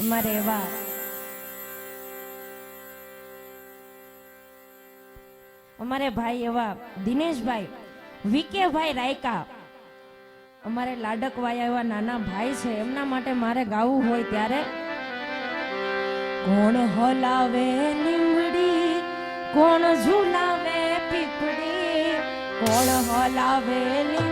અમારે એવા અમારે ભાઈ એવા દિનેશભાઈ, વિકેભાઈ રાયકા, અમારે લાડકવાયા એવા નાના ભાઈ છે. એમના માટે મારે ગાવું હોય ત્યારે કોણ હલાવે લીમડી, કોણ ઝુલાવે પીપડી કોણ હલાવે લીમડી?